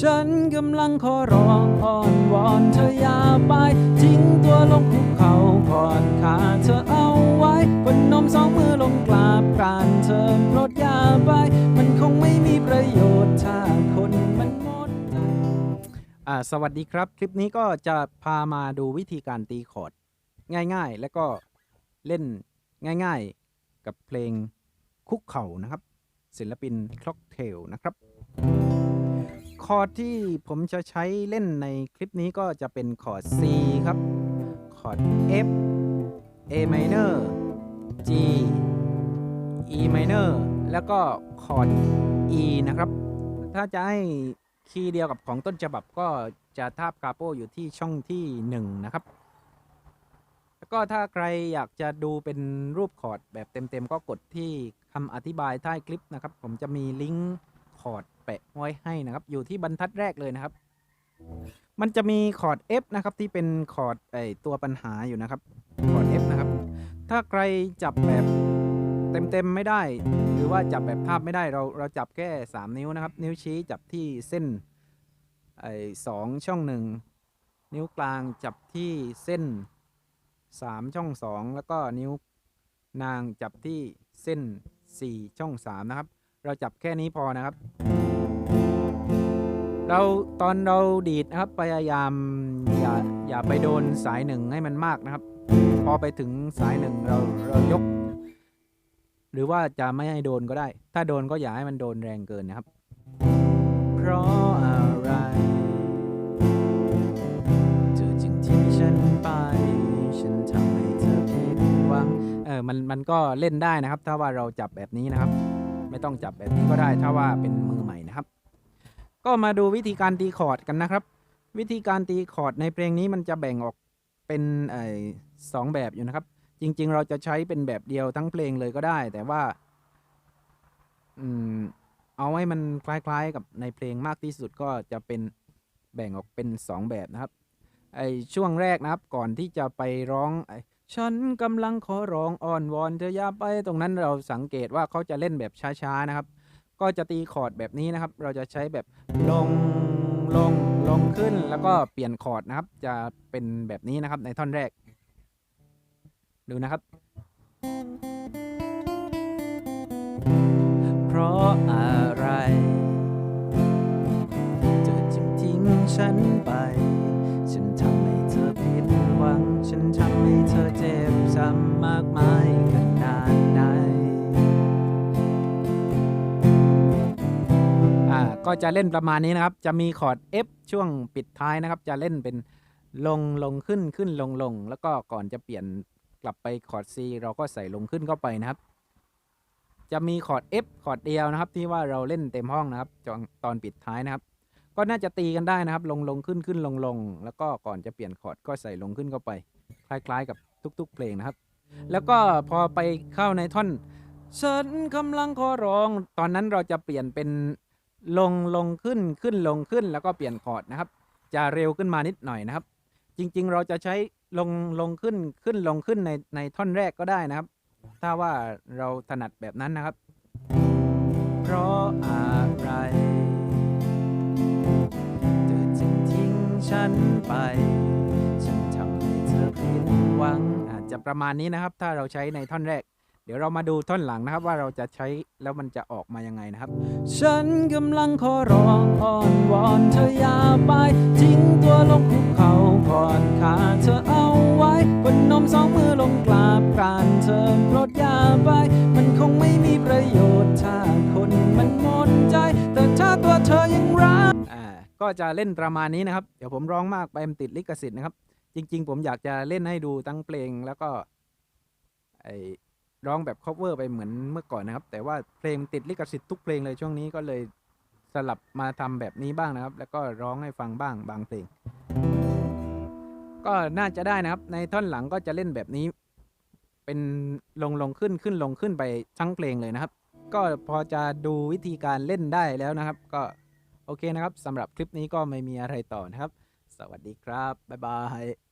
ฉันกำลังขอร้องอ้อนวอนเธออย่าไปทิ้งตัวลงคุกเขาก่อนขาเธอเอาไว้บนนมสองมือลงกราบกรานเธอโปรดอย่าไป มันคงไม่มีประโยชน์ถ้าคนมันหมดใจอ่าสวัสดีครับ คลิปนี้ก็จะพามาดูวิธีการตีคอร์ดง่ายๆ แล้วก็เล่นง่ายๆ กับเพลงคุกเข่านะครับ ศิลปินคล็อกเทลนะครับ คอร์ดที่ผมจะใช้เล่นในคลิปนี้ก็จะเป็นคอร์ด C ครับ คอร์ด F A minor G E minor แล้วก็คอร์ด E นะครับ ถ้าจะให้คีย์เดียวกับของต้นฉบับก็จะทาบกาโปอยู่ที่ช่องที่ 1 นะครับ แล้วก็ถ้าใครอยากจะดูเป็นรูปคอร์ดแบบเต็มๆ ก็กดที่คำอธิบายใต้คลิปนะครับ ผมจะมีลิงก์ คอร์ดแปะไว้ให้นะครับ อยู่ที่บรรทัดแรกเลยนะครับ มันจะมีคอร์ด F นะครับที่เป็นคอร์ดไอตัวปัญหาอยู่นะครับคอร์ด F นะครับ ถ้าใครจับแบบเต็มๆไม่ได้ หรือว่าจับแบบภาพไม่ได้เราเราจับแค่ 3 นิ้วนะครับ นิ้วชี้จับที่เส้นไอสองช่องหนึ่งนิ้วกลางจับที่เส้น 3 ช่อง 2 แล้วก็นิ้วนางจับที่เส้น 4 ช่อง 3 นะครับ เราจับแค่นี้พอนะครับ เราตอนเราดีดนะครับพยายามอย่าอย่าไปโดนสายหนึ่งให้มันมากนะครับ พอไปถึงสายหนึ่งเราเรายก หรือว่าจะไม่ให้โดนก็ได้ ถ้าโดนก็อย่าให้มันโดนแรงเกินนะครับ เพราะอะไรเธอจึงทิ้งฉันไปฉันทำให้เธอผิดหวังเออมันมันก็เล่นได้นะครับ ถ้าว่าเราจับแบบนี้นะครับ ไม่ต้องจับแบบนี้ก็ได้ถ้าว่าเป็นมือใหม่นะครับ ก็มาดูวิธีการตีคอร์ดกันนะครับ วิธีการตีคอร์ดในเพลงนี้มันจะแบ่งออกเป็นเออสองแบบอยู่นะครับ จริง ๆ เราจะใช้เป็นแบบเดียวทั้งเพลงเลยก็ได้ แต่ว่าอืมเอาให้มันคล้ายๆ กับในเพลงมากที่สุดก็จะเป็นแบ่งออกเป็นสองแบบนะครับไอช่วงแรกนะครับก่อนที่จะไปร้องไฉันกำลังขอร้องอ้อนวอนเธออย่าไปตรงนั้นเราสังเกตว่าเขาจะเล่นแบบช้าๆนะครับ ก็จะตีคอร์ดแบบนี้นะครับ เราจะใช้แบบลงลงลงขึ้นแล้วก็เปลี่ยนคอร์ดนะครับ จะเป็นแบบนี้นะครับในท่อนแรก ดูนะครับ เพราะอะไรเธอจึงทิ้งฉันไป ฉันทำให้เธอผิดหวัง ฉันทำให้ ธอเจ็บซ้ำมากมายขนาดไหนอ่าก็จะเล่นประมาณนี้นะครับ จะมีคอร์ด F ช่วงปิดท้ายนะครับ จะเล่นเป็นลงลงขึ้นขึ้นลงลง แล้วก็ก่อนจะเปลี่ยนกลับไปคอร์ด C เราก็ใส่ลงขึ้นเข้าไปนะครับ จะมีคอร์ด F คอร์ดเดียวนะครับ ที่ว่าเราเล่นเต็มห้องนะครับตอนปิดท้ายนะครับ ก็น่าจะตีกันได้นะครับ ลงลงขึ้นขึ้นลงลงแล้วก็ก่อนจะเปลี่ยนคอร์ดก็ใส่ลงขึ้นเข้าไป คล้ายๆกับทุก ๆ เพลงนะครับ แล้วก็พอไปเข้าในท่อนฉันกำลังขอร้อง ตอนนั้นเราจะเปลี่ยนเป็นลงลงขึ้นขึ้นลงขึ้น แล้วก็เปลี่ยนคอร์ดนะครับ จะเร็วขึ้นมานิดหน่อยนะครับ จริง ๆ เราจะใช้ลงลงขึ้นขึ้นลงขึ้นในในท่อนแรกก็ได้นะครับ ถ้าว่าเราถนัดแบบนั้นนะครับ เพราะอะไร ฉันไป ฉันทำให้เธอผิดหวังอาจจะประมาณนี้นะครับ ถ้าเราใช้ในท่อนแรก เดี๋ยวเรามาดูท่อนหลังนะครับ ว่าเราจะใช้แล้วมันจะออกมายังไงนะครับ ฉันกำลังขอร้องอ้อนวอนเธออย่าไปทิ้งตัวลงคุกเข่าก่อนขาเธอเอาไว้ ก็จะเล่นประมาณนี้นะครับ เดี๋ยวผมร้องมากไปมันติดลิขสิทธิ์นะครับ จริง ๆ ผมอยากจะเล่นให้ดูทั้งเพลงแล้วก็ไอร้องแบบ cover ไปเหมือนเมื่อก่อนนะครับ แต่ว่าเพลงติดลิขสิทธิ์ทุกเพลงเลยช่วงนี้ก็เลยสลับมาทำแบบนี้บ้างนะครับ แล้วก็ร้องให้ฟังบ้างบางเพลง ก็น่าจะได้นะครับ ในท่อนหลังก็จะเล่นแบบนี้ เป็นลงลงขึ้นขึ้นลงขึ้นไปทั้งเพลงเลยนะครับ ก็พอจะดูวิธีการเล่นได้แล้วนะครับ ก็ โอเคนะครับสำหรับคลิปนี้ก็ไม่มีอะไรต่อนะครับ สวัสดีครับ บ๊ายบาย